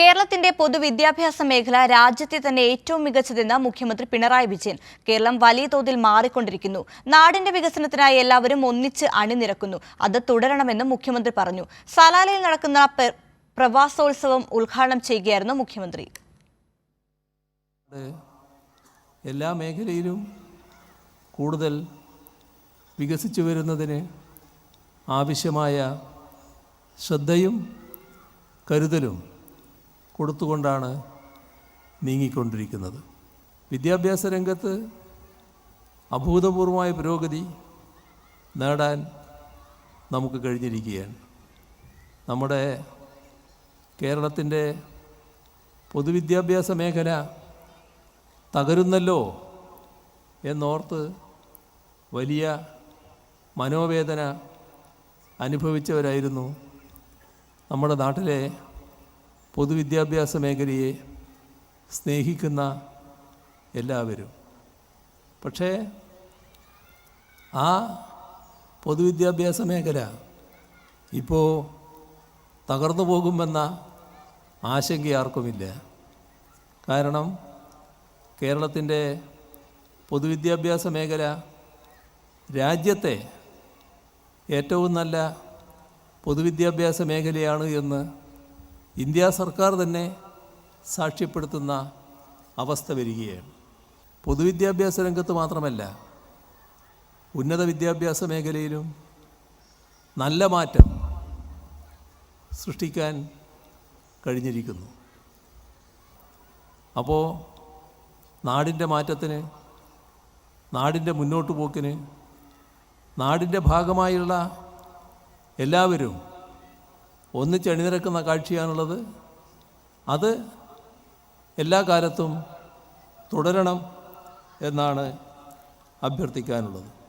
കേരളത്തിന്റെ പൊതുവിദ്യാഭ്യാസ മേഖല രാജ്യത്തെ തന്നെ ഏറ്റവും മികച്ചതെന്ന് മുഖ്യമന്ത്രി പിണറായി വിജയൻ കേരളം വലിയ തോതിൽ മാറിക്കൊണ്ടിരിക്കുന്നു. നാടിന്റെ വികസനത്തിനായി എല്ലാവരും ഒന്നിച്ച് അണിനിരക്കുന്നു. അത് തുടരണമെന്നും മുഖ്യമന്ത്രി പറഞ്ഞു. സലാലയിൽ നടക്കുന്ന പ്ര- പ്രവാസോത്സവം ഉദ്ഘാടനം ചെയ്യുകയായിരുന്നു മുഖ്യമന്ത്രി. എല്ലാ മേഖലയിലും കൂടുതൽ വികസിച്ചു വരുന്നതിന് ആവശ്യമായ ശ്രദ്ധയും കരുതലും കൊടുത്തുകൊണ്ടാണ് നീങ്ങിക്കൊണ്ടിരിക്കുന്നത്. വിദ്യാഭ്യാസ രംഗത്ത് അഭൂതപൂർവമായ പുരോഗതി നേടാൻ നമുക്ക് കഴിഞ്ഞിരിക്കുകയാണ്. നമ്മുടെ കേരളത്തിന്റെ പൊതുവിദ്യാഭ്യാസ മേഖല തകരുന്നല്ലോ എന്നോർത്ത് വലിയ മനോവേദന അനുഭവിച്ചവരായിരുന്നു നമ്മുടെ നാട്ടിലെ പൊതുവിദ്യാഭ്യാസ മേഖലയെ സ്നേഹിക്കുന്ന എല്ലാവരും. പക്ഷേ ആ പൊതുവിദ്യാഭ്യാസ മേഖല ഇപ്പോൾ തകർന്നു പോകുമെന്ന ആശങ്ക ആർക്കുമില്ല. കാരണം കേരളത്തിന്റെ പൊതുവിദ്യാഭ്യാസ മേഖല രാജ്യത്തെ ഏറ്റവും നല്ല പൊതുവിദ്യാഭ്യാസ മേഖലയാണ് എന്ന് ഇന്ത്യ സർക്കാർ തന്നെ സാക്ഷ്യപ്പെടുത്തുന്ന അവസ്ഥ വരികയാണ്. പൊതുവിദ്യാഭ്യാസ രംഗത്ത് മാത്രമല്ല ഉന്നത വിദ്യാഭ്യാസ മേഖലയിലും നല്ല മാറ്റം സൃഷ്ടിക്കാൻ കഴിഞ്ഞിരിക്കുന്നു. അപ്പോൾ നാടിന്റെ മാറ്റത്തിന് നാടിന്റെ മുന്നോട്ട് പോക്കിന് നാടിന്റെ ഭാഗമായുള്ള എല്ലാവരും ഒന്നിച്ചണിനിരക്കുന്ന കാഴ്ചയാണുള്ളത്. അത് എല്ലാ കാലത്തും തുടരണം എന്നാണ് അഭ്യർത്ഥിക്കാനുള്ളത്.